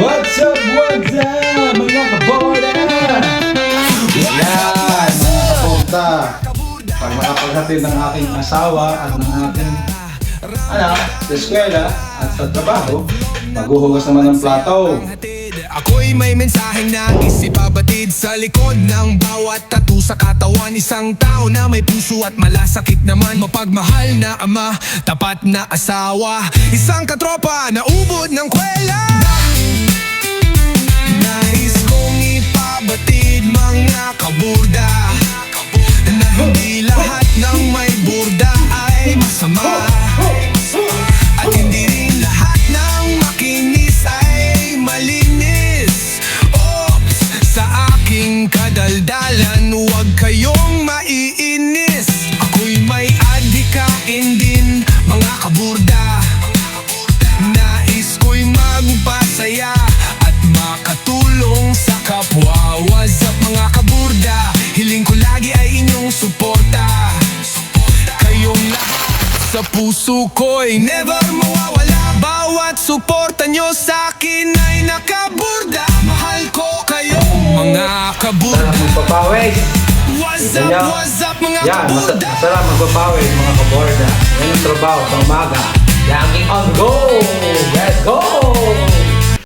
What's up, what's up, mga kabola? Yan, mga kapunta. Pag nakapaghatid ng aking asawa at ng aking anak sa eskwela at sa trabaho, maghuhugas naman ng plato. Ako'y may mensaheng nais ipabatid sa likod ng bawat tattoo sa katawan Isang tao na may puso at malasakit naman Mapagmahal na ama, tapat na asawa Isang katropa na ubod kaburda Na hindi lahat ng may burda ay masama. At hindi rin lahat ng makinis ay malinis. Oops, sa aking kadaldalan puso ko'y never mawawala Bawat suporta nyo sa akin ay nakaburda Mahal ko kayo mga kaburda Magpapawis! What's up, what's up mga Yan, kaburda masarap magpapawis mga kaborda. Yan yung trabaho sa umaga. Laging on go!